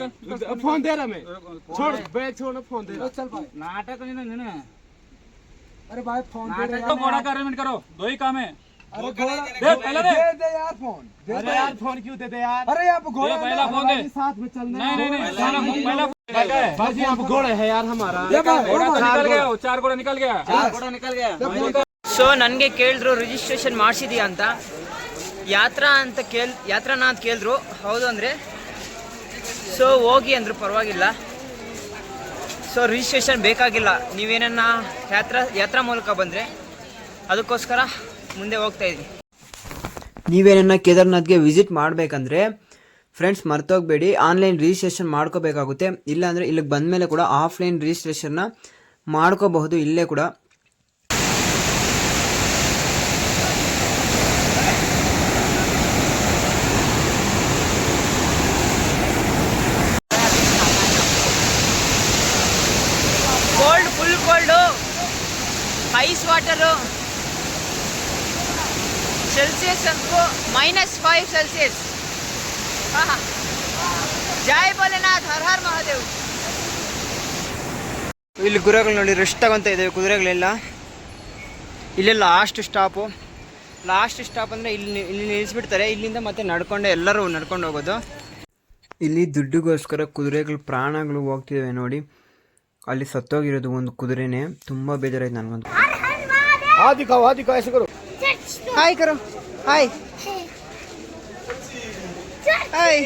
Phone दे रहा मैं छोड़ बैग छोड़ फोन दे रहा चल भाई नाटक नहीं ना नहीं अरे भाई फोन दे नाटक रे को घोड़ा का अरेंजमेंट करो दो ही काम है अरे घोड़ा दे पहले दे दे दे यार फोन दे अरे यार फोन क्यों देते यार अरे आप घोड़ा दे पहला फोन दे साथ में चलना नहीं नहीं नहीं पहला फोन पहला फोन निकल गया है। बाजी आप घोड़े है यार हमारा दे भाई घोड़ा तो घोड़ा निकल गया वो चार घोड़ा निकल गया चार घोड़ा निकल गया ಸೊ ನನಗೆ ಕೇಳಿದ್ರು ರಿಜಿಸ್ಟ್ರೇಷನ್ ಮಾಡಿಸಿದ್ಯಾ ಅಂತ ಯಾತ್ರಾ ಅಂತ ಕೇಳ್ ಯಾತ್ರಾನ ಅಂತ ಕೇಳಿದ್ರು ಹೌದು ಅಂದರೆ ಸೊ ಹೋಗಿ ಅಂದರು ಪರವಾಗಿಲ್ಲ. ಸೊ ರಿಜಿಸ್ಟ್ರೇಷನ್ ಬೇಕಾಗಿಲ್ಲ. ನೀವೇನನ್ನ ಯಾತ್ರಾ ಯಾತ್ರಾ ಮೂಲಕ ಬಂದರೆ ಅದಕ್ಕೋಸ್ಕರ ಮುಂದೆ ಹೋಗ್ತಾ ಇದ್ದೀನಿ ನೀವೇನನ್ನ ಕೇದಾರ್ನಾಥ್ಗೆ ವಿಸಿಟ್ ಮಾಡಬೇಕಂದ್ರೆ ಫ್ರೆಂಡ್ಸ್ ಮರ್ತೋಗ್ಬೇಡಿ. ಆನ್ಲೈನ್ ರಿಜಿಸ್ಟ್ರೇಷನ್ ಮಾಡ್ಕೋಬೇಕಾಗುತ್ತೆ. ಇಲ್ಲಾಂದರೆ ಇಲ್ಲಿಗೆ ಬಂದಮೇಲೆ ಕೂಡ ಆಫ್ಲೈನ್ ರಿಜಿಸ್ಟ್ರೇಷನ್ನ ಮಾಡ್ಕೋಬಹುದು ಇಲ್ಲೇ ಕೂಡ. Ice water. ಸೆಲ್ಸಿಯಸ್ ಅಂತೂ ಮೈನಸ್ ಫೈವ್ ಸೆಲ್ಸಿಯಸ್ ಜಯ ಭೋಲೆನಾಥ್, ಹರ್ ಹರ್ ಮಹಾದೇವ್. ಇಲ್ಲಿ ಗುರುಗಳು ನೋಡಿ ರೆಸ್ಟ್ ತಗೊಂತ ಇದ್ದೇವೆ ಕುದುರೆಗಳೆಲ್ಲ. ಇಲ್ಲಿ ಲಾಸ್ಟ್ ಸ್ಟಾಪು ಲಾಸ್ಟ್ ಸ್ಟಾಪ್ ಅಂದರೆ ಇಲ್ಲಿ ಇಲ್ಲಿ ನಿಲ್ಲಿಸ್ಬಿಡ್ತಾರೆ. ಇಲ್ಲಿಂದ ಮತ್ತೆ ನಡ್ಕೊಂಡೆ ಎಲ್ಲರೂ ನಡ್ಕೊಂಡು ಹೋಗೋದು. ಇಲ್ಲಿ ದುಡ್ಡಿಗೋಸ್ಕರ ಕುದುರೆಗಳು, ಪ್ರಾಣಗಳು ಹೋಗ್ತಿದ್ದಾವೆ ನೋಡಿ. ಅಲ್ಲಿ ಸತ್ತೋಗಿರೋದು ಒಂದು ಕುದುರೆನೇ. ತುಂಬ ಬೇಜಾರಾಯ್ತು ನನಗೊಂದು हाँ दिखाओ हाँ दिखाओ ऐसे करो ಹಾಯ್ ಕರೋ ಹಾಯ್ ಹಾಯ್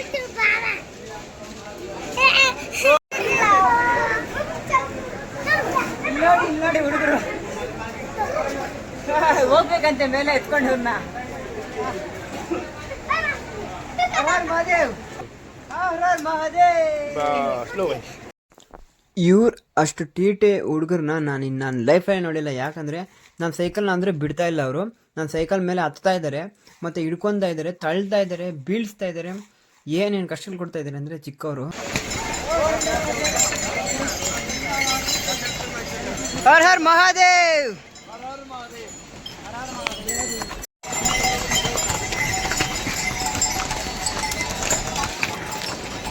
ನೋಡಿ ಇಲ್ಲಿ ನೋಡಿ ಹುಡುಗರು ಹೋಗ್ಬೇಕಂತೆ ಮೇಲೆ ಎತ್ಕೊಂಡು ಅವ್ರನ್ನ ಹರ್ ಮಹಾದೇವ್ ಹರ್ ಮಹಾದೇವ್ स्लो भाई ಇವ್ರು ಅಷ್ಟು ತೀಟೆ ಹುಡುಗರನ್ನ ನಾನು ಇನ್ನು ನನ್ನ ಲೈಫಲ್ಲಿ ನೋಡಿಲ್ಲ ಯಾಕಂದರೆ ನಾನು ಸೈಕಲ್ನ ಅಂದರೆ ಬಿಡ್ತಾ ಇಲ್ಲ ಅವರು. ನನ್ನ ಸೈಕಲ್ ಮೇಲೆ ಹತ್ತಾ ಇದ್ದಾರೆ, ಮತ್ತು ಹಿಡ್ಕೊತಾ ಇದ್ದಾರೆ, ತಳ್ತಾ ಇದ್ದಾರೆ, ಬೀಳಿಸ್ತಾ ಇದ್ದಾರೆ. ಏನೇನು ಕಷ್ಟಗಳು ಕೊಡ್ತಾ ಇದ್ದಾರೆ ಅಂದರೆ ಚಿಕ್ಕವರು. ಹರ್ ಹರ್ ಮಹಾದೇವ್!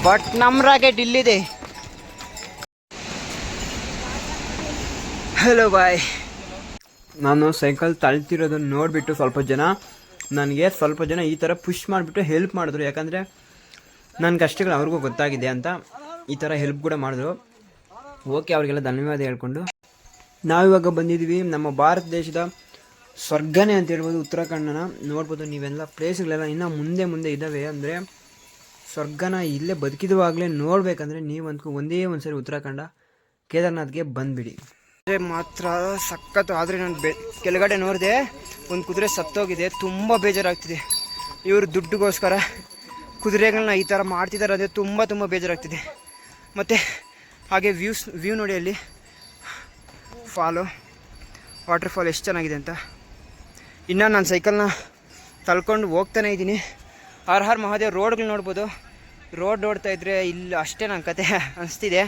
ಬಟ್ ನಮ್ಮ ರಾಕೆಟ್ ಇಲ್ಲಿದೆ ಹಲೋ ಬಾಯ್ ನಾನು ಸೈಕಲ್ ತಳ್ತಿರೋದನ್ನು ನೋಡಿಬಿಟ್ಟು ಸ್ವಲ್ಪ ಜನ ನನಗೆ ಸ್ವಲ್ಪ ಜನ ಈ ಥರ ಪುಷ್ ಮಾಡಿಬಿಟ್ಟು ಹೆಲ್ಪ್ ಮಾಡಿದ್ರು. ಯಾಕಂದರೆ ನನ್ನ ಕಷ್ಟಗಳು ಅವ್ರಿಗೂ ಗೊತ್ತಾಗಿದೆ ಅಂತ ಈ ಥರ ಹೆಲ್ಪ್ ಕೂಡ ಮಾಡಿದ್ರು. ಓಕೆ ಅವರಿಗೆಲ್ಲ ಧನ್ಯವಾದ ಹೇಳ್ಕೊಂಡು. ನಾವಿವಾಗ ಬಂದಿದ್ದೀವಿ ನಮ್ಮ ಭಾರತ ದೇಶದ ಸ್ವರ್ಗನೇ ಅಂತ ಹೇಳ್ಬೋದು ಉತ್ತರಾಖಂಡನ. ನೋಡ್ಬೋದು ನೀವೆಲ್ಲ ಪ್ಲೇಸ್ಗಳೆಲ್ಲ ಇನ್ನೂ ಮುಂದೆ ಮುಂದೆ ಇದ್ದಾವೆ ಅಂದರೆ ಸ್ವರ್ಗನ ಇಲ್ಲೇ ಬದುಕಿದುವಾಗಲೇ ನೋಡಬೇಕಂದ್ರೆ ನೀವಂತೂ ಒಂದೇ ಒಂದು ಸರಿ ಉತ್ತರಾಖಂಡ ಕೇದಾರ್ನಾಥ್ಗೆ ಬಂದ್ಬಿಡಿ. ಕುದುರೆ ಮಾತ್ರ ಸಖತ್ತು. ಆದರೆ ನಾನು ಬೆ ಕೆಳಗಡೆ ನೋಡಿದೆ ಒಂದು ಕುದುರೆ ಸತ್ತೋಗಿದೆ. ತುಂಬ ಬೇಜಾರಾಗ್ತಿದೆ. ಇವರು ದುಡ್ಡುಗೋಸ್ಕರ ಕುದುರೆಗಳನ್ನ ಈ ಥರ ಮಾಡ್ತಿದ್ದಾರೆ ಅಂದರೆ ತುಂಬ ತುಂಬ ಬೇಜಾರಾಗ್ತಿದೆ. ಮತ್ತು ಹಾಗೆ ವ್ಯೂಸ್ ವ್ಯೂ ನೋಡಿ ಅಲ್ಲಿ ಫಾಲು ವಾಟರ್ ಫಾಲ್ ಎಷ್ಟು ಚೆನ್ನಾಗಿದೆ ಅಂತ. ಇನ್ನು ನಾನು ಸೈಕಲ್ನ ತಳ್ಕೊಂಡು ಹೋಗ್ತಾನೆ ಇದ್ದೀನಿ. ಹರ್ ಹರ್ ಮಹಾದೇವ್ ರೋಡ್ಗಳು ನೋಡ್ಬೋದು. ರೋಡ್ ನೋಡ್ತಾ ಇದ್ರೆ ಇಲ್ಲಿ, ಅಷ್ಟೇ ನನ್ನ ಕತೆ ಅನಿಸ್ತಿದೆ.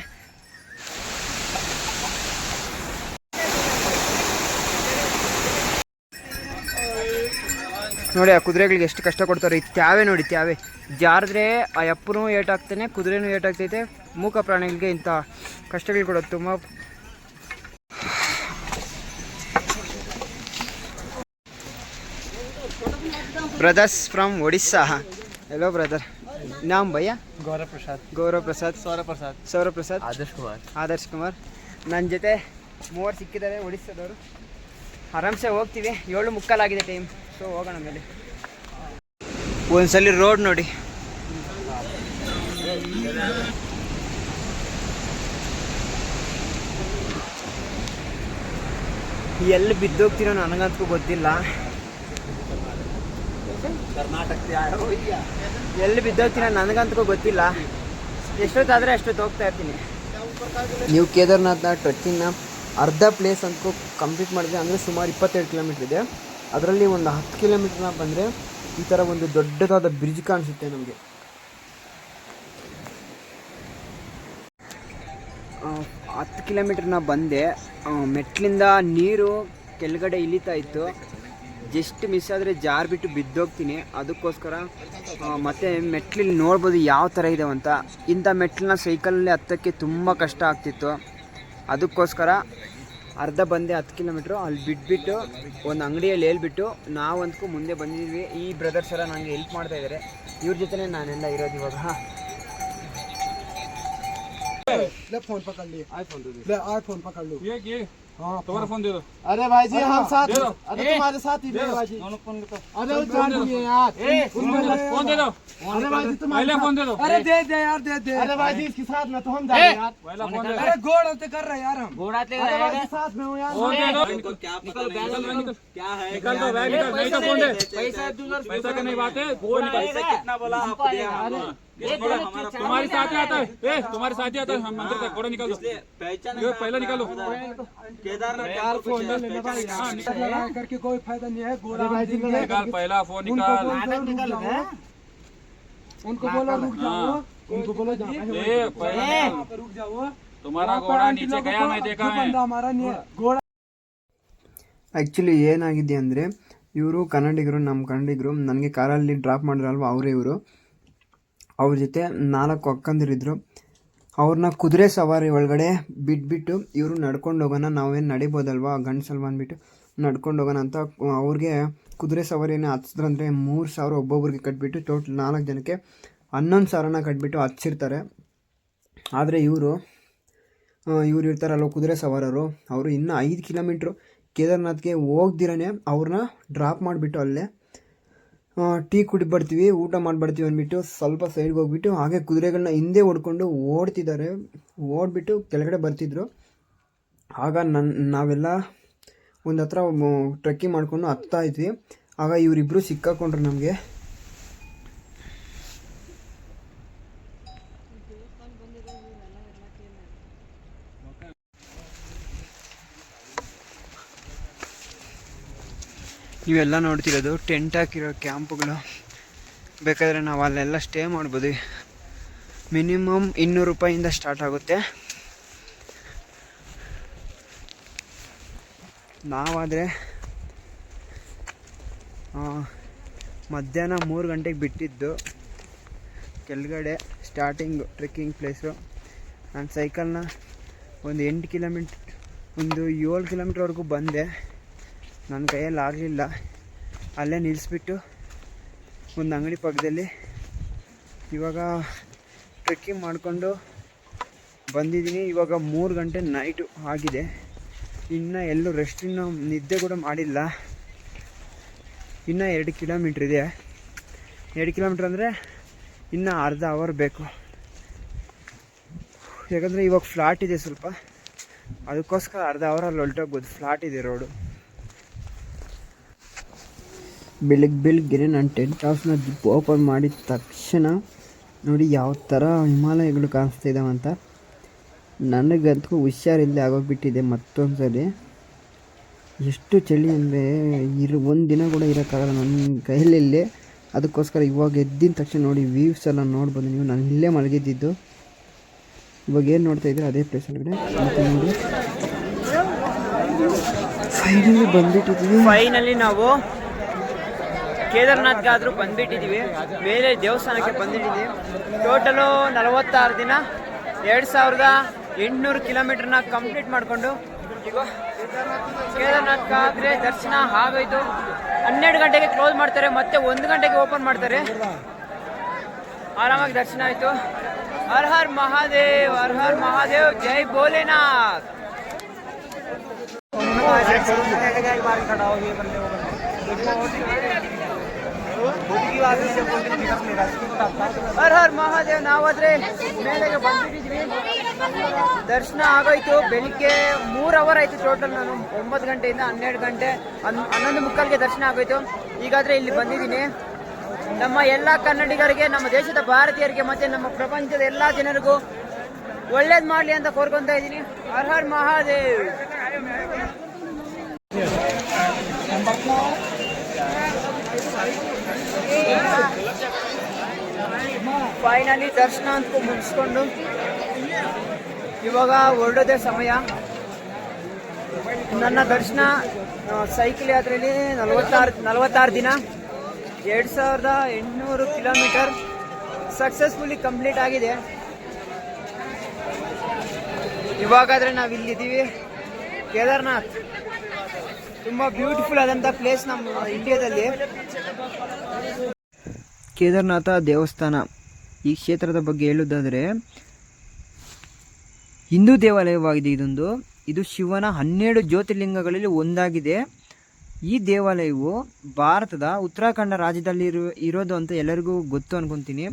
ನೋಡಿ ಆ ಕುದುರೆಗಳಿಗೆ ಎಷ್ಟು ಕಷ್ಟ ಕೊಡ್ತಾರೆ. ಈ ತ್ಯಾವೆ ನೋಡಿ ತ್ಯಾವೆ. ಜಾರಿದ್ರೆ ಆ ಎಪ್ಪನೂ ಏಟಾಗ್ತಾನೆ ಕುದುರೆನೂ ಏಟಾಗ್ತೈತೆ. ಮೂಕ ಪ್ರಾಣಿಗಳಿಗೆ ಇಂಥ ಕಷ್ಟಗಳು ಕೊಡೋದು ತುಂಬ brothers from Odisha hello brother ನಾಮ್ ಭಯ್ಯ ಗೌರವ ಪ್ರಸಾದ್ ಗೌರವ ಪ್ರಸಾದ್ ಸೌರ ಪ್ರಸಾದ್ ಸೌರ ಪ್ರಸಾದ್ ಆದರ್ಶ್ ಕುಮಾರ್ ಆದರ್ಶ್ ಕುಮಾರ್ ನನ್ನ ಜೊತೆ ಮೂವರು ಸಿಕ್ಕಿದ್ದಾರೆ ಒಡಿಸ್ಸಾದವರು ಆರಾಮ್ಸೆ ಹೋಗ್ತೀವಿ. ಏಳು ಮುಕ್ಕಾಲಾಗಿದೆ ಟೈಮ್ ಸೊ ಹೋಗೋಣ ಮೇಲೆ ಒಂದ್ಸಲಿ ರೋಡ್ ನೋಡಿ. ಎಲ್ಲಿ ಬಿದ್ದೋಗ್ತೀನೋ ನನಗಂತೂ ಗೊತ್ತಿಲ್ಲ. ಎಲ್ಲಿ ಬಿದ್ದೋಗ್ತೀನೋ ನನಗಂತೂ ಗೊತ್ತಿಲ್ಲ. ಎಷ್ಟೊತ್ತಾದ್ರೆ ಅಷ್ಟೊತ್ತು ಹೋಗ್ತಾ ಇರ್ತೀನಿ. ನೀವು ಕೇದಾರ್ನಾಥ್ನ ಟ್ರೆಕ್ಕಿಂಗ್ನ ಅರ್ಧ ಪ್ಲೇಸ್ ಅಂತೂ ಕಂಪ್ಲೀಟ್ ಮಾಡಿದ್ರೆ ಅಂದರೆ ಸುಮಾರು ಇಪ್ಪತ್ತೆರಡು ಕಿಲೋಮೀಟ್ರ್ ಇದೆ. ಅದರಲ್ಲಿ ಒಂದು ಹತ್ತು ಕಿಲೋಮೀಟ್ರ್ನ ಬಂದರೆ ಈ ಥರ ಒಂದು ದೊಡ್ಡದಾದ ಬ್ರಿಡ್ಜ್ ಕಾಣಿಸುತ್ತೆ ನಮಗೆ. ಹತ್ತು ಕಿಲೋಮೀಟ್ರ್ನ ಬಂದೆ. ಮೆಟ್ಲಿಂದ ನೀರು ಕೆಳಗಡೆ ಇಳಿತಾ ಇತ್ತು. ಜಸ್ಟ್ ಮಿಸ್ ಆದರೆ ಜಾರ್ ಬಿಟ್ಟು ಬಿದ್ದೋಗ್ತೀನಿ. ಅದಕ್ಕೋಸ್ಕರ ಮತ್ತು ಮತ್ತೆ ಮೆಟ್ಲಲ್ಲಿ ನೋಡ್ಬೋದು ಯಾವ ಥರ ಇದೆ ಅಂತ. ಇಂಥ ಮೆಟ್ಲನ್ನ ಸೈಕಲಲ್ಲಿ ಹತ್ತಕ್ಕೆ ತುಂಬ ಕಷ್ಟ ಆಗ್ತಿತ್ತು. ಅದಕ್ಕೋಸ್ಕರ ಅರ್ಧ ಬಂದೆ ಹತ್ತು ಕಿಲೋಮೀಟ್ರು. ಅಲ್ಲಿ ಬಿಟ್ಬಿಟ್ಟು ಒಂದು ಅಂಗಡಿಯಲ್ಲಿ ಹೇಳ್ಬಿಟ್ಟು ನಾವಂತೂ ಮುಂದೆ ಬಂದಿದ್ವಿ. ಈ ಬ್ರದರ್ಸ್ ಎಲ್ಲ ನನಗೆ ಹೆಲ್ಪ್ ಮಾಡ್ತಾ ಇದ್ದಾರೆ ಇವ್ರ ಜೊತೆನೇ ನಾನೆಲ್ಲ ಇರೋದು ಇವಾಗ. ಫೋನ್ ಪಕಡ್ಲಿ ಫೋನ್ ಆಯ್ಫೋನ್ ಫೋನ್ ಹೇಗೆ? हाँ। तुम्हारा फ़ोन दे दो। अरे भाई जी हम साथ दे दो। अरे तुम्हारे साथ ही दे दो। भाई जी। दोनों फ़ोन अरे वो जान दिए यार। फ़ोन दे दो। अरे भाई जी तुम्हारे पहले फ़ोन दे दो। अरे दे दे यार दे दे। अरे भाई जी इसके साथ में तो हम जा रहे हैं यार। पहला फ़ोन दे अरे गोड़ होते कर रहे यार हम। अरे भाई साथ में हूँ यार। फ़ोन दे दो। निकल बैग निकल क्या है? निकल दो बैग निकल नहीं तो फ़ोन दे। पैसा पैसा का नहीं बात है फ़ोन निकल कितना बोला आपको दिया तुम्हारे साथ ही आता है ए तुम्हारे साथ ही आता है हम अंदर तक घोड़ा निकाल दो ये पहले निकालो यार फोन ले लेना भाई हाँ, यार निकाल। लड़ाई करके कोई फायदा नहीं है गोड़ा भाई जी, देंगे। निकाल पहला फोन उनको निकाल बोलो रुक जाओ उनको बोलो रुक जाओ उनको बोलो जाओ ए पहला निकाल। रुक जाओ तुम्हारा घोड़ा नीचे गया मैं देखा है बंदा हमारा नहीं है घोड़ा ಆ್ಯಕ್ಚುಲಿ ಏನಾಗಿದೆ ಅಂದರೆ ಇವರು ಕನ್ನಡಿಗರು ನಮ್ಮ ಕನ್ನಡಿಗರು ನನಗೆ ಕಾರಲ್ಲಿ ಡ್ರಾಪ್ ಮಾಡಿದ್ರಲ್ವ ಅವರೇ ಇವರು ಅವ್ರ ಜೊತೆ ನಾಲ್ಕು ಅಕ್ಕಂದಿರಿದ್ರು ಅವ್ರನ್ನ ಕುದುರೆ ಸವಾರಿ ಒಳಗಡೆ ಬಿಟ್ಬಿಟ್ಟು ಇವರು ನಡ್ಕೊಂಡು ಹೋಗೋಣ, ನಾವೇನು ನಡಿಬೋದಲ್ವಾ ಗಂಡಸಲ್ವ ಅಂದ್ಬಿಟ್ಟು ನಡ್ಕೊಂಡು ಹೋಗೋಣ ಅಂತ ಅವ್ರಿಗೆ ಕುದುರೆ ಸವಾರಿನ ಹಚ್ಚಿದ್ರಂದ್ರೆ ಮೂರು ಸಾವಿರ ಒಬ್ಬೊಬ್ರಿಗೆ ಕಟ್ಬಿಟ್ಟು ಟೋಟಲ್ ನಾಲ್ಕು ಜನಕ್ಕೆ ಹನ್ನೊಂದು ಸಾವಿರನ ಕಟ್ಬಿಟ್ಟು ಹಚ್ಚಿರ್ತಾರೆ ಆದರೆ ಇವರು ಇವ್ರು ಇರ್ತಾರಲ್ವ ಕುದುರೆ ಸವಾರರು, ಅವರು ಇನ್ನೂ ಐದು ಕಿಲೋಮೀಟ್ರು ಕೇದಾರ್ನಾಥ್ಗೆ ಹೋಗ್ದಿರನೇ ಅವ್ರನ್ನ ಡ್ರಾಪ್ ಮಾಡಿಬಿಟ್ಟು ಅಲ್ಲೇ ಟೀ ಕುಡಿಬರ್ತೀವಿ, ಊಟ ಮಾಡಿಬಿಡ್ತೀವಿ ಅಂದ್ಬಿಟ್ಟು ಸ್ವಲ್ಪ ಸೈಡ್ಗೆ ಹೋಗ್ಬಿಟ್ಟು ಹಾಗೆ ಕುದುರೆಗಳನ್ನ ಹಿಂದೆ ಹೊಡ್ಕೊಂಡು ಓಡ್ತಿದ್ದಾರೆ. ಓಡ್ಬಿಟ್ಟು ಕೆಳಗಡೆ ಬರ್ತಿದ್ರು. ಆಗ ನನ್ನ ನಾವೆಲ್ಲ ಒಂದು ಹತ್ರ ಟ್ರೆಕ್ಕಿಂಗ್ ಮಾಡಿಕೊಂಡು ಹತ್ತಾ ಇದ್ವಿ. ಆಗ ಇವರಿಬ್ಬರು ಸಿಕ್ಕಾಕೊಂಡ್ರು ನಮಗೆ. ನೀವೆಲ್ಲ ನೋಡ್ತಿರೋದು ಟೆಂಟ್ ಹಾಕಿರೋ ಕ್ಯಾಂಪ್ಗಳು. ಬೇಕಾದರೆ ನಾವು ಅಲ್ಲೆಲ್ಲ ಸ್ಟೇ ಮಾಡ್ಬೋದು. ಮಿನಿಮಮ್ ಇನ್ನೂರು ರೂಪಾಯಿಂದ ಸ್ಟಾರ್ಟ್ ಆಗುತ್ತೆ. ನಾವಾದರೆ ಮಧ್ಯಾಹ್ನ ಮೂರು ಗಂಟೆಗೆ ಬಿಟ್ಟಿದ್ದು. ಕೆಳಗಡೆ ಸ್ಟಾರ್ಟಿಂಗು ಟ್ರೆಕ್ಕಿಂಗ್ ಪ್ಲೇಸು ನಾನು ಸೈಕಲ್ನ ಒಂದು ಎಂಟು ಕಿಲೋಮೀಟ್ರ್ ಒಂದು ಏಳು ಕಿಲೋಮೀಟ್ರ್ವರೆಗೂ ಬಂದೆ. ನನ್ನ ಕೈಯಲ್ಲಿ ಆಗಲಿಲ್ಲ. ಅಲ್ಲೇ ನಿಲ್ಲಿಸ್ಬಿಟ್ಟು ಒಂದು ಅಂಗಡಿ ಪಕ್ಕದಲ್ಲಿ ಇವಾಗ ಟ್ರೆಕ್ಕಿಂಗ್ ಮಾಡಿಕೊಂಡು ಬಂದಿದ್ದೀನಿ. ಇವಾಗ ಮೂರು ಗಂಟೆ ನೈಟು ಆಗಿದೆ. ಇನ್ನು ಎಲ್ಲೂ ರೆಸ್ಟ್ ಇನ್ನು ನಿದ್ದೆ ಕೂಡ ಮಾಡಿಲ್ಲ. ಇನ್ನೂ ಎರಡು ಕಿಲೋಮೀಟ್ರ್ ಇದೆ. ಎರಡು ಕಿಲೋಮೀಟ್ರ್ ಅಂದರೆ ಇನ್ನೂ ಅರ್ಧ ಅವರ್ ಬೇಕು. ಯಾಕಂದರೆ ಇವಾಗ ಫ್ಲಾಟ್ ಇದೆ ಸ್ವಲ್ಪ. ಅದಕ್ಕೋಸ್ಕರ ಅರ್ಧ ಅವರಲ್ಲಿ ಹೊಲ್ಟೋಗ್ಬೋದು ಫ್ಲಾಟ್ ಇದೆ ರೋಡು ಬೆಳಗ್ಗೆ ಬೆಳಗ್ಗೆ ನಾನು ಟೆಂಟ್ ಹೌಸ್ನ ಜಿಪ್ ಓಪನ್ ಮಾಡಿದ ತಕ್ಷಣ ನೋಡಿ ಯಾವ ಥರ ಹಿಮಾಲಯಗಳು ಕಾಣಿಸ್ತಾ ಅಂತ. ನನಗಂತೂ ಹುಷಾರಿಲ್ಲದೆ ಆಗೋಗ್ಬಿಟ್ಟಿದೆ ಮತ್ತೊಂದು ಸರಿ ಎಷ್ಟು ಚಳಿ ಅಂದರೆ ಇರು, ಒಂದು ದಿನ ಕೂಡ ಇರೋಕ್ಕಾಗಲ್ಲ ನನ್ನ ಕೈಯಲ್ಲಿ ಅದಕ್ಕೋಸ್ಕರ ಇವಾಗ ಎದ್ದಿನ ತಕ್ಷಣ ನೋಡಿ ವ್ಯೂವ್ಸ್ ಎಲ್ಲ ನೋಡ್ಬೋದು ನೀವು. ನಾನು ಇಲ್ಲೇ ಮಲಗಿದ್ದಿದ್ದು ಇವಾಗ ಏನು ನೋಡ್ತಾ ಇದ್ದೀರಾ ಅದೇ ಪ್ಲೇಸ್ ಒಳಗಡೆ ಫೈನಲಿ ಬಂದ್ಬಿಟ್ಟಿದ್ದೀವಿ. ಫೈನಲಿ ನಾವು ಕೇದಾರ್ನಾಥ್ಗಾದರೂ ಬಂದ್ಬಿಟ್ಟಿದ್ದೀವಿ ಮೇಲೆ ದೇವಸ್ಥಾನಕ್ಕೆ ಬಂದ್ಬಿಟ್ಟಿದ್ದೀವಿ ಟೋಟಲು ನಲವತ್ತಾರು ದಿನ, ಎರಡು ಸಾವಿರದ ಎಂಟುನೂರು ಕಿಲೋಮೀಟ್ರನ್ನ ಕಂಪ್ಲೀಟ್ ಮಾಡಿಕೊಂಡು ಕೇದಾರ್ನಾಥ್ಗಾದರೆ ದರ್ಶನ ಆಗೋಯ್ತು. ಹನ್ನೆರಡು ಗಂಟೆಗೆ ಕ್ಲೋಸ್ ಮಾಡ್ತಾರೆ, ಮತ್ತೆ ಒಂದು ಗಂಟೆಗೆ ಓಪನ್ ಮಾಡ್ತಾರೆ. ಆರಾಮಾಗಿ ದರ್ಶನ ಆಯಿತು. ಹರ್ ಹರ್ ಮಹಾದೇವ್, ಹರ್ ಹರ್ ಮಹಾದೇವ್, ಜೈ ಭೋಲೆನಾಥ್. ಹರ್ ಹರ್ ಮಹಾದೇವ್, ನಾವಾದ್ರೆ ಮೇಲೆಗೆ ಬಂದ್ಬಿಟ್ಟಿದ್ವಿ ದರ್ಶನ ಆಗೋಯ್ತು. ಬೆಳಿಗ್ಗೆ ಮೂರ್ ಅವರ್ ಆಯ್ತು ಟೋಟಲ್ ನಾನು. ಒಂಬತ್ತು ಗಂಟೆಯಿಂದ ಹನ್ನೆರಡು ಗಂಟೆ, ಹನ್- ಹನ್ನೊಂದು ಮುಕ್ಕಾಲ್ಗೆ ದರ್ಶನ ಆಗೋಯ್ತು. ಈಗಾದ್ರೆ ಇಲ್ಲಿ ಬಂದಿದ್ದೀನಿ. ನಮ್ಮ ಎಲ್ಲ ಕನ್ನಡಿಗರಿಗೆ, ನಮ್ಮ ದೇಶದ ಭಾರತೀಯರಿಗೆ, ಮತ್ತೆ ನಮ್ಮ ಪ್ರಪಂಚದ ಎಲ್ಲ ಜನರಿಗೂ ಒಳ್ಳೇದು ಮಾಡಲಿ ಅಂತ ಕೋರ್ಕೊಂತ ಇದ್ದೀನಿ. ಹರ್ ಹರ್ ಮಹಾದೇವ್. ಫೈನಲಿ ದರ್ಶನ ಅಂತ ಮುಗಿಸ್ಕೊಂಡು ಇವಾಗ ಹೊರಡೋದೇ ಸಮಯ. ನನ್ನ ದರ್ಶನ ಸೈಕಲ್ ಯಾತ್ರೆಯಲ್ಲಿ ನಲವತ್ತಾರು ನಲವತ್ತಾರು ದಿನ, ಎರಡು ಸಾವಿರದ ಎಂಟುನೂರು ಕಿಲೋಮೀಟರ್ ಸಕ್ಸಸ್ಫುಲಿ ಕಂಪ್ಲೀಟ್ ಆಗಿದೆ. ಇವಾಗಾದರೆ ನಾವು ಇಲ್ಲಿದ್ದೀವಿ ಕೇದಾರ್ನಾಥ್. ತುಂಬ ಬ್ಯೂಟಿಫುಲ್ ಆದಂಥ ಪ್ಲೇಸ್ ನಮ್ಮ ಇಂಡಿಯಾದಲ್ಲಿ ಕೇದಾರ್ನಾಥ ದೇವಸ್ಥಾನ ಈ ಕ್ಷೇತ್ರದ ಬಗ್ಗೆ ಹೇಳುವುದಾದರೆ, ಹಿಂದೂ ದೇವಾಲಯವಾಗಿದೆ ಇದೊಂದು. ಇದು ಶಿವನ ಹನ್ನೆರಡು ಜ್ಯೋತಿರ್ಲಿಂಗಗಳಲ್ಲಿ ಒಂದಾಗಿದೆ. ಈ ದೇವಾಲಯವು ಭಾರತದ ಉತ್ತರಾಖಂಡ ರಾಜ್ಯದಲ್ಲಿ ಇರೋ, ಇರೋದು ಅಂತ ಎಲ್ಲರಿಗೂ ಗೊತ್ತು ಅನ್ಕೊತೀನಿ.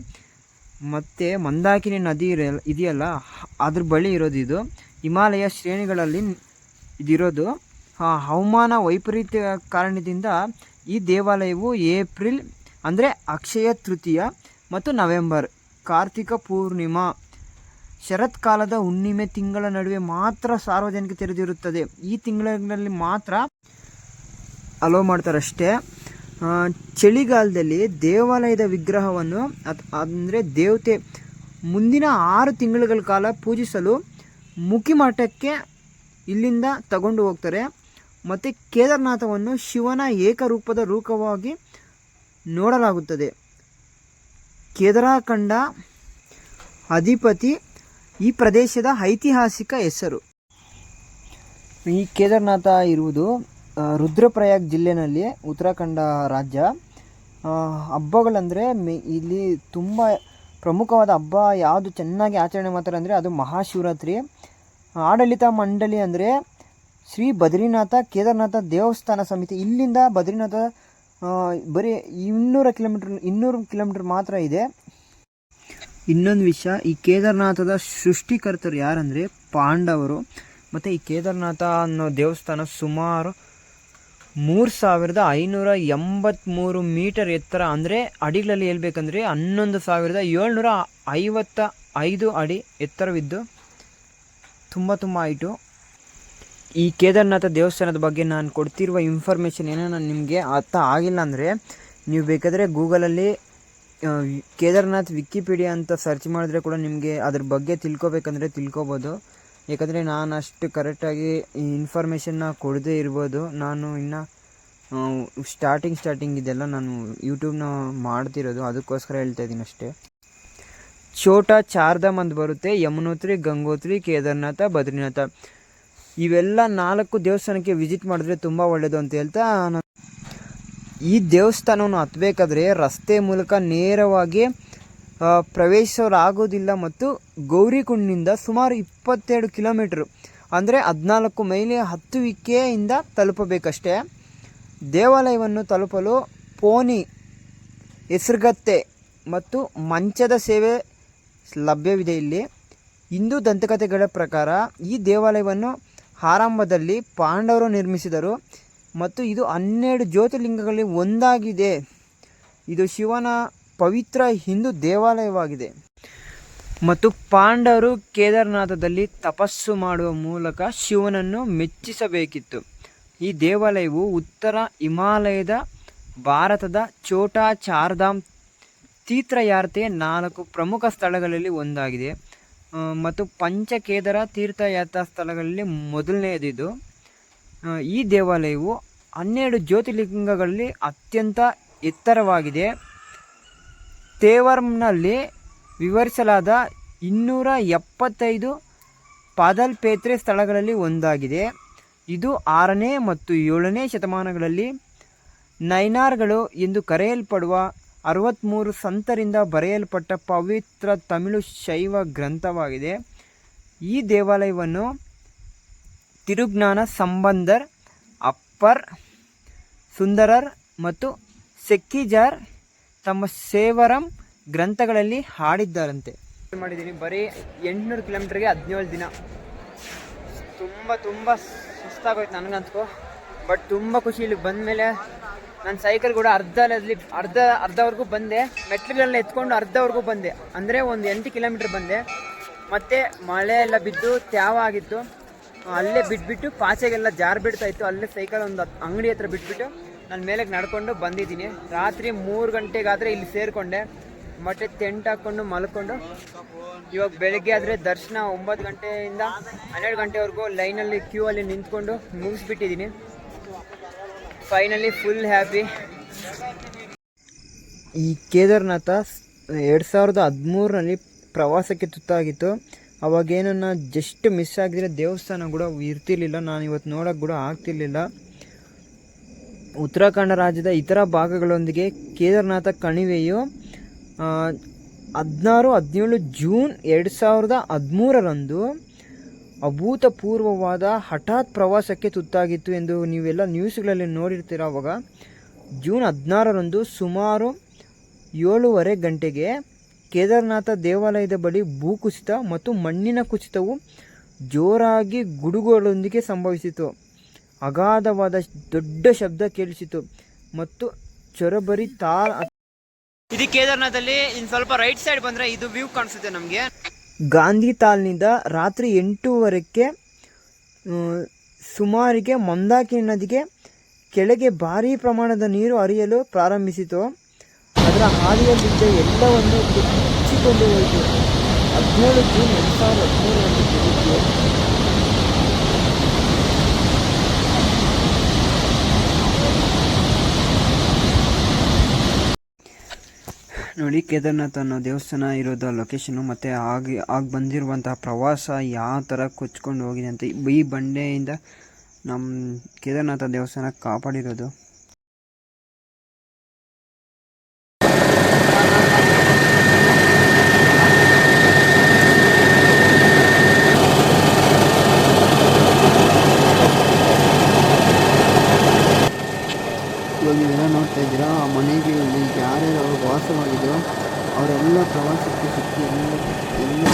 ಮತ್ತು ಮಂದಾಕಿನಿ ನದಿ ಇದೆಯಲ್ಲ, ಅದ್ರ ಬಳಿ ಇರೋದು ಇದು. ಹಿಮಾಲಯ ಶ್ರೇಣಿಗಳಲ್ಲಿ ಇದಿರೋದು. ಹವಾಮಾನ ವೈಪರೀತ್ಯ ಕಾರಣದಿಂದ ಈ ದೇವಾಲಯವು ಏಪ್ರಿಲ್ ಅಂದರೆ ಅಕ್ಷಯ ತೃತೀಯ ಮತ್ತು ನವೆಂಬರ್, ಕಾರ್ತಿಕ ಪೂರ್ಣಿಮಾ. ಶರತ್ಕಾಲದ ಹುಣ್ಣಿಮೆ ತಿಂಗಳ ನಡುವೆ ಮಾತ್ರ ಸಾರ್ವಜನಿಕ ತೆರೆದಿರುತ್ತದೆ. ಈ ತಿಂಗಳಲ್ಲಿ ಮಾತ್ರ ಅಲೋ ಮಾಡ್ತಾರಷ್ಟೇ. ಚಳಿಗಾಲದಲ್ಲಿ ದೇವಾಲಯದ ವಿಗ್ರಹವನ್ನು ಅಂದರೆ ದೇವತೆ ಮುಂದಿನ ಆರು ತಿಂಗಳುಗಳ ಕಾಲ ಪೂಜಿಸಲು ಮುಖಿಮಠಕ್ಕೆ ಇಲ್ಲಿಂದ ತಗೊಂಡು ಹೋಗ್ತಾರೆ. ಮತ್ತು ಕೇದಾರನಾಥವನ್ನು ಶಿವನ ಏಕರೂಪದ ರೂಪವಾಗಿ ನೋಡಲಾಗುತ್ತದೆ. ಕೇದರಾಖಂಡ ಅಧಿಪತಿ ಈ ಪ್ರದೇಶದ ಐತಿಹಾಸಿಕ ಹೆಸರು. ಈ ಕೇದಾರನಾಥ ಇರುವುದು ರುದ್ರಪ್ರಯಾಗ್ ಜಿಲ್ಲೆನಲ್ಲಿ ಉತ್ತರಾಖಂಡ ರಾಜ್ಯ. ಹಬ್ಬಗಳಂದರೆ ಮೆ, ಇಲ್ಲಿ ತುಂಬ ಪ್ರಮುಖವಾದ ಹಬ್ಬ, ಯಾವುದು ಚೆನ್ನಾಗಿ ಆಚರಣೆ ಮಾಡ್ತಾರೆ ಅಂದರೆ ಅದು ಮಹಾಶಿವರಾತ್ರಿ. ಆಡಳಿತ ಮಂಡಳಿ ಅಂದರೆ ಶ್ರೀ ಬದ್ರಿನಾಥ, ಕೇದಾರನಾಥ ದೇವಸ್ಥಾನ ಸಮಿತಿ. ಇಲ್ಲಿಂದ ಬದ್ರಿನಾಥ ಬರೀ ಇನ್ನೂರ ಕಿಲೋಮೀಟ್ರ್, ಇನ್ನೂರು ಕಿಲೋಮೀಟ್ರ್ ಮಾತ್ರ ಇದೆ. ಇನ್ನೊಂದು ವಿಷಯ, ಈ ಕೇದಾರನಾಥದ ಸೃಷ್ಟಿಕರ್ತರು ಯಾರಂದರೆ ಪಾಂಡವರು. ಮತ್ತು ಈ ಕೇದಾರನಾಥ ಅನ್ನೋ ದೇವಸ್ಥಾನ ಸುಮಾರು ಮೂರು ಸಾವಿರದ ಐನೂರ ಎಂಬತ್ತ್ಮೂರು ಮೀಟರ್ ಎತ್ತರ, ಅಂದರೆ ಅಡಿಗಳಲ್ಲಿ ಹೇಳ್ಬೇಕಂದ್ರೆ ಹನ್ನೊಂದು ಸಾವಿರದ ಏಳ್ನೂರ ಐವತ್ತ ಐದು ಅಡಿ ಎತ್ತರವಿದ್ದು, ತುಂಬ ತುಂಬ ಹೈಟು. ಈ ಕೇದಾರನಾಥ ದೇವಸ್ಥಾನದ ಬಗ್ಗೆ ನಾನು ಕೊಡ್ತಿರುವ ಇನ್ಫಾರ್ಮೇಷನ್ ಏನೋ ನಾನು ನಿಮಗೆ ಅರ್ಥ ಆಗಿಲ್ಲ ಅಂದರೆ ನೀವು ಬೇಕಾದರೆ ಗೂಗಲಲ್ಲಿ ಕೇದಾರ್ನಾಥ್ ವಿಕಿಪೀಡಿಯಾ ಅಂತ ಸರ್ಚ್ ಮಾಡಿದ್ರೆ ಕೂಡ ನಿಮಗೆ ಅದ್ರ ಬಗ್ಗೆ ತಿಳ್ಕೊಬೇಕಂದ್ರೆ ತಿಳ್ಕೊಬೋದು. ಯಾಕಂದರೆ ನಾನು ಅಷ್ಟು ಕರೆಕ್ಟಾಗಿ ಈ ಇನ್ಫಾರ್ಮೇಷನ್ನ ಕೊಡದೇ ಇರ್ಬೋದು. ನಾನು ಇನ್ನು ಸ್ಟಾರ್ಟಿಂಗ್ ಸ್ಟಾರ್ಟಿಂಗ್ ಇದೆಲ್ಲ ನಾನು ಯೂಟ್ಯೂಬ್ನ ಮಾಡ್ತಿರೋದು. ಅದಕ್ಕೋಸ್ಕರ ಹೇಳ್ತಾ ಇದ್ದೀನಿ ಅಷ್ಟೇ. ಛೋಟಾ ಚಾರ್ಧಾಮ್ ಅಂತ ಬರುತ್ತೆ. ಯಮುನೋತ್ರಿ, ಗಂಗೋತ್ರಿ, ಕೇದಾರ್ನಾಥ, ಬದ್ರಿನಾಥ. ಇವೆಲ್ಲ ನಾಲ್ಕು ದೇವಸ್ಥಾನಕ್ಕೆ ವಿಸಿಟ್ ಮಾಡಿದ್ರೆ ತುಂಬ ಒಳ್ಳೆಯದು ಅಂತ ಹೇಳ್ತಾ ನಾನು. ಈ ದೇವಸ್ಥಾನವನ್ನು ಹತ್ತಬೇಕಾದ್ರೆ ರಸ್ತೆ ಮೂಲಕ ನೇರವಾಗಿ ಪ್ರವೇಶಿಸೋರಾಗೋದಿಲ್ಲ ಮತ್ತು ಗೌರಿಕುಂಡ್ನಿಂದ ಸುಮಾರು ಇಪ್ಪತ್ತೆರಡು ಕಿಲೋಮೀಟ್ರು, ಅಂದರೆ ಹದಿನಾಲ್ಕು ಮೈಲಿ ಹತ್ತುವಿಕೆಯಿಂದ ತಲುಪಬೇಕಷ್ಟೇ. ದೇವಾಲಯವನ್ನು ತಲುಪಲು ಪೋನಿ, ಹೆಸರುಗತ್ತೆ ಮತ್ತು ಮಂಚದ ಸೇವೆ ಲಭ್ಯವಿದೆ ಇಲ್ಲಿ. ಹಿಂದೂ ದಂತಕಥೆಗಳ ಪ್ರಕಾರ ಈ ದೇವಾಲಯವನ್ನು ಆರಂಭದಲ್ಲಿ ಪಾಂಡವರು ನಿರ್ಮಿಸಿದರು ಮತ್ತು ಇದು ಹನ್ನೆರಡು ಜ್ಯೋತಿರ್ಲಿಂಗಗಳಲ್ಲಿ ಒಂದಾಗಿದೆ. ಇದು ಶಿವನ ಪವಿತ್ರ ಹಿಂದೂ ದೇವಾಲಯವಾಗಿದೆ. ಮತ್ತು ಪಾಂಡವರು ಕೇದಾರನಾಥದಲ್ಲಿ ತಪಸ್ಸು ಮಾಡುವ ಮೂಲಕ ಶಿವನನ್ನು ಮೆಚ್ಚಿಸಬೇಕಿತ್ತು. ಈ ದೇವಾಲಯವು ಉತ್ತರ ಹಿಮಾಲಯದ, ಭಾರತದ ಛೋಟಾ ಚಾರ್ಧಾಮ್ ತೀರ್ಥಯಾತ್ರೆಯ ನಾಲ್ಕು ಪ್ರಮುಖ ಸ್ಥಳಗಳಲ್ಲಿ ಒಂದಾಗಿದೆ. ಮತ್ತು ಪಂಚಕೇದರ ತೀರ್ಥಯಾತ್ರಾ ಸ್ಥಳಗಳಲ್ಲಿ ಮೊದಲನೆಯದಿದು ಈ ದೇವಾಲಯವು ಹನ್ನೆರಡು ಜ್ಯೋತಿರ್ಲಿಂಗಗಳಲ್ಲಿ ಅತ್ಯಂತ ಎತ್ತರವಾಗಿದೆ. ತೇವರ್ಮ್ನಲ್ಲಿ ವಿವರಿಸಲಾದ ಇನ್ನೂರ ಎಪ್ಪತ್ತೈದು ಪಾದಲ್ಪೇತ್ರೆ ಸ್ಥಳಗಳಲ್ಲಿ ಒಂದಾಗಿದೆ. ಇದು ಆರನೇ ಮತ್ತು ಏಳನೇ ಶತಮಾನಗಳಲ್ಲಿ ನೈನಾರ್ಗಳು ಎಂದು ಕರೆಯಲ್ಪಡುವ ಅರವತ್ತ್ಮೂರು ಸಂತರಿಂದ ಬರೆಯಲ್ಪಟ್ಟ ಪವಿತ್ರ ತಮಿಳು ಶೈವ ಗ್ರಂಥವಾಗಿದೆ. ಈ ದೇವಾಲಯವನ್ನು ತಿರುಜ್ಞಾನ ಸಂಬಂಧರ್, ಅಪ್ಪರ್, ಸುಂದರರ್ ಮತ್ತು ಸೆಕ್ಕಿಜಾರ್ ತಮ್ಮ ಸೇವರಂ ಗ್ರಂಥಗಳಲ್ಲಿ ಹಾಡಿದ್ದಾರಂತೆ. ಮಾಡಿದ್ದೀನಿ. ಬರೀ ಎಂಟುನೂರು ಕಿಲೋಮೀಟ್ರಿಗೆ ಹದಿನೇಳು ದಿನ. ತುಂಬ ತುಂಬ ಸುಸ್ತಾಗೋಯ್ತು ನನಗಂತೂ. ಬಟ್ ತುಂಬ ಖುಷಿ ಇಲ್ಲಿಗೆ ಬಂದಮೇಲೆ ನನ್ನ ಸೈಕಲ್ ಕೂಡ ಅರ್ಧದಲ್ಲಿ ಅರ್ಧ, ಅರ್ಧವರೆಗೂ ಬಂದೆ. ಮೆಟ್ಲುಗಳನ್ನ ಎತ್ಕೊಂಡು ಅರ್ಧವರೆಗೂ ಬಂದೆ. ಅಂದರೆ ಒಂದು ಎಂಟು ಕಿಲೋಮೀಟ್ರ್ ಬಂದೆ. ಮತ್ತು ಮಳೆ ಎಲ್ಲ ಬಿದ್ದು ತ್ಯಾವ ಆಗಿತ್ತು. ಅಲ್ಲೇ ಬಿಟ್ಬಿಟ್ಟು ಪಾಚೆಗೆಲ್ಲ ಜಾರ್ ಬಿಡ್ತಾ ಇತ್ತು. ಅಲ್ಲೇ ಸೈಕಲ್ ಒಂದು ಅಂಗಡಿ ಹತ್ರ ಬಿಟ್ಬಿಟ್ಟು ನಾನು ಮೇಲೆ ನಡ್ಕೊಂಡು ಬಂದಿದ್ದೀನಿ. ರಾತ್ರಿ ಮೂರು ಗಂಟೆಗಾದರೆ ಇಲ್ಲಿ ಸೇರಿಕೊಂಡೆ. ಮತ್ತೆ ಟೆಂಟ್ ಹಾಕ್ಕೊಂಡು ಮಲ್ಕೊಂಡು. ಇವಾಗ ಬೆಳಗ್ಗೆ ಆದರೆ ದರ್ಶನ ಒಂಬತ್ತು ಗಂಟೆಯಿಂದ ಹನ್ನೆರಡು ಗಂಟೆವರೆಗೂ ಲೈನಲ್ಲಿ ಕ್ಯೂ ಅಲ್ಲಿ ನಿಂತ್ಕೊಂಡು ಮುಗಿಸ್ಬಿಟ್ಟಿದ್ದೀನಿ. ಫೈನಲಿ ಫುಲ್ ಹ್ಯಾಪಿ ಈ ಕೇದಾರ್ನಾಥ ಎರಡು ಸಾವಿರದ ಹದಿಮೂರರಲ್ಲಿ ಪ್ರವಾಸಕ್ಕೆ ತುತ್ತಾಗಿತ್ತು. ಅವಾಗೇನನ್ನ ಜಸ್ಟ್ ಮಿಸ್ ಆಗಿದ್ರೆ ದೇವಸ್ಥಾನ ಕೂಡ ಇರ್ತಿರ್ಲಿಲ್ಲ. ನಾನು ಇವತ್ತು ನೋಡೋಕೆ ಕೂಡ ಆಗ್ತಿರ್ಲಿಲ್ಲ. ಉತ್ತರಾಖಂಡ ರಾಜ್ಯದ ಇತರ ಭಾಗಗಳೊಂದಿಗೆ ಕೇದಾರ್ನಾಥ ಕಣಿವೆಯು ಹದಿನಾರು, ಹದಿನೇಳು ಜೂನ್ ಎರಡು ಸಾವಿರದ ಹದಿಮೂರರಂದು ಅಭೂತಪೂರ್ವವಾದ ಹಠಾತ್ ಪ್ರವಾಸಕ್ಕೆ ತುತ್ತಾಗಿತ್ತು ಎಂದು ನೀವೆಲ್ಲ ನ್ಯೂಸ್ಗಳಲ್ಲಿ ನೋಡಿರ್ತೀರ ಅವಾಗ. ಜೂನ್ ಹದಿನಾರರಂದು ಸುಮಾರು ಏಳೂವರೆ ಗಂಟೆಗೆ ಕೇದಾರನಾಥ ದೇವಾಲಯದ ಬಳಿ ಭೂಕುಸಿತ ಮತ್ತು ಮಣ್ಣಿನ ಕುಸಿತವು ಜೋರಾಗಿ ಗುಡುಗುಗಳೊಂದಿಗೆ ಸಂಭವಿಸಿತು. ಅಗಾಧವಾದ ದೊಡ್ಡ ಶಬ್ದ ಕೇಳಿಸಿತು ಮತ್ತು ಚೊರಬರಿ ತಾಲ್ ಇದು ಕೇದಾರನಾಥಲ್ಲಿ ಇನ್ನು ಸ್ವಲ್ಪ ರೈಟ್ ಸೈಡ್ ಬಂದರೆ ಇದು ವ್ಯೂ ಕಾಣಿಸುತ್ತೆ ನಮಗೆ. ಗಾಂಧಿ ತಾಲ್ನಿಂದ ರಾತ್ರಿ ಎಂಟೂವರೆಗೆ ಸುಮಾರಿಗೆ ಮಂದಾಕಿನಿ ನದಿಗೆ ಕೆಳಗೆ ಭಾರೀ ಪ್ರಮಾಣದ ನೀರು ಹರಿಯಲು ಪ್ರಾರಂಭಿಸಿತು. ಅದರ ಹಾದಿಯಲ್ಲಿದ್ದ ಎಲ್ಲವನ್ನು ಮುಚ್ಚಿಕೊಂಡು ಹೋಯಿತು. ಹದಿನೇಳು ಜೂನ್ ಎರಡು ಸಾವಿರದ ಬೆಳಿಗ್ಗೆ ನೋಡಿ, ಕೇದಾರ್ನಾಥ್ ಅನ್ನೋ ದೇವಸ್ಥಾನ ಇರೋದು ಲೊಕೇಶನು ಮತ್ತು ಆಗಿ, ಆಗ ಬಂದಿರುವಂಥ ಪ್ರವಾಸ ಯಾವ ಥರ ಕೊಚ್ಕೊಂಡು ಹೋಗಿದೆ ಅಂತ ಈ ಬಂಡೆಯಿಂದ ನಮ್ಮ ಕೇದಾರ್ನಾಥ ದೇವಸ್ಥಾನ ಕಾಪಾಡಿರೋದು ಇವಾಗ ನೀವೆಲ್ಲ ನೋಡ್ತಾ ಇದ್ದೀರಾ ಆ ಮನೆಗೆ ಇಲ್ಲಿ ಯಾರ್ಯಾರು ಅವರು ವಾಸವಾಗಿದ್ರು ಅವರೆಲ್ಲ ಪ್ರವಾಸಕ್ಕೆ ಸಿಕ್ಕಿ ಎಲ್ಲ ಎಲ್ಲ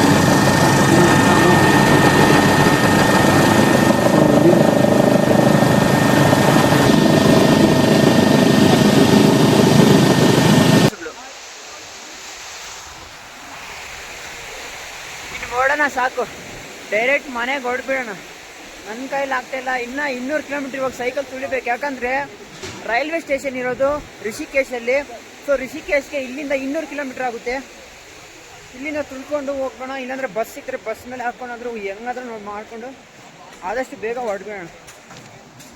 ಇನ್ನು ನೋಡೋಣ ಸಾಕು. ಡೈರೆಕ್ಟ್ ಮನೆಗೆ ಹೊಡ್ಬಿಡೋಣ ನನ್ನ ಕೈಲಿ ಆಗ್ತಾಯಿಲ್ಲ ಇನ್ನೂ ಇನ್ನೂರು ಕಿಲೋಮೀಟ್ರ್ ಇವಾಗ ಸೈಕಲ್ ತುಳಿಬೇಕು. ಯಾಕಂದರೆ ರೈಲ್ವೆ ಸ್ಟೇಷನ್ ಇರೋದು ರಿಷಿಕೇಶಲ್ಲಿ. ಸೊ ರಿಷಿಕೇಶ್ಗೆ ಇಲ್ಲಿಂದ ಇನ್ನೂರು ಕಿಲೋಮೀಟ್ರ್ ಆಗುತ್ತೆ. ಇಲ್ಲಿಂದ ತುಳ್ಕೊಂಡು ಹೋಗೋಣ ಇಲ್ಲಾಂದರೆ ಬಸ್ ಸಿಕ್ಕರೆ ಬಸ್ ಮೇಲೆ ಹಾಕ್ಕೊಂಡಾದ್ರೂ ಹೆಂಗಾದ್ರೂ ನಾವು ಮಾಡಿಕೊಂಡು ಆದಷ್ಟು ಬೇಗ ಹೊರಡ್ಬೇಡ